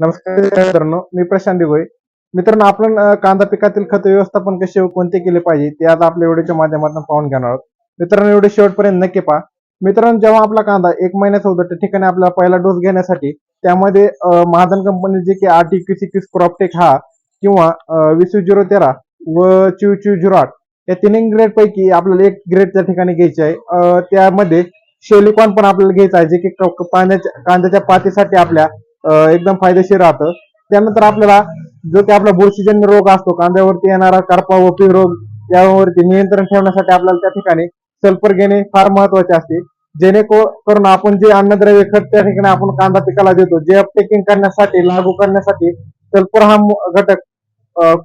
नमस्कार मित्रांनो मी प्रशांत दिगोय मित्रांनो आपण कांदा पिकातील खत व्यवस्थापन कसे व कोणते केले पाहिजे ते आता आपल्या व्हिडिओच्या माध्यमातून पाहून घेणार आहोत. मित्रांनो व्हिडिओ शेवटपर्यंत नक्की पहा. मित्रांनो जेव्हा आपला कांदा एक महिन्याचा होता त्या ठिकाणी आपल्याला पहिला डोस घेण्यासाठी त्यामध्ये महाजन कंपनी जे की आर टी क्यू सी हा किंवा वीस झिरो तेरा व चिव चिव झिरो आठ या तिन्ही ग्रेड पैकी आपल्याला एक ग्रेड त्या ठिकाणी घ्यायचे आहे. त्यामध्ये शेलिकॉन पण आपल्याला घ्यायचं आहे जे की कांद्याच्या कांद्याच्या पातीसाठी आपल्या एकदम फायदेशीर राहतं. त्यानंतर आपल्याला जो की आपला बुरशीजन्य रोग असतो कांद्यावरती येणारा करपा व पीळ रोग यावरती नियंत्रण ठेवण्यासाठी आपल्याला त्या ठिकाणी सल्फर घेणे फार महत्त्वाचे असते. जेणेकरून आपण जे अन्नद्रव्य खत त्या ठिकाणी आपण कांदा पिकाला देतो जे अपटेकिंग करण्यासाठी लागू करण्यासाठी सल्फर हा घटक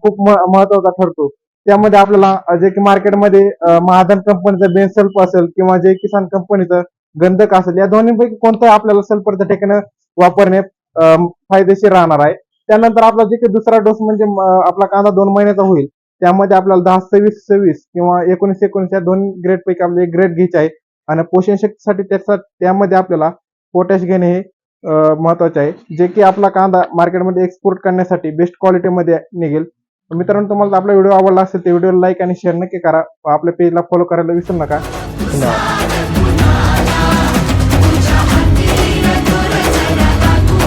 खूप महत्त्वाचा ठरतो. त्यामध्ये आपल्याला जे की मार्केटमध्ये महाधन कंपनीचं बेन सल्फ असेल किंवा जे किसान कंपनीचं गंधक असेल या दोन्हीपैकी कोणतं आपल्याला सल्फरच्या ठिकाणं ठिकाणी वापरणे फायदेशीर राहणार आहे. त्यानंतर आपला जे काही दुसरा डोस म्हणजे आपला कांदा दोन महिन्याचा होईल. त्यामध्ये आपल्याला दहा सव्वीस सव्वीस किंवा एकोणीस एकोणीस या दोन ग्रेड पैकी आपले एक ग्रेड घ्यायचे आहे. आणि पोषण शक्तीसाठी त्याचा त्यामध्ये आपल्याला पोटॅश घेणे हे महत्त्वाचे आहे. जे की आपला कांदा मार्केटमध्ये एक्सपोर्ट करण्यासाठी बेस्ट क्वालिटीमध्ये निघेल. मित्रांनो तुम्हाला आपला व्हिडिओ आवडला असेल तर व्हिडिओला लाईक आणि शेअर नक्की करा. आपल्या पेजला फॉलो करायला विसरू नका. धन्यवाद.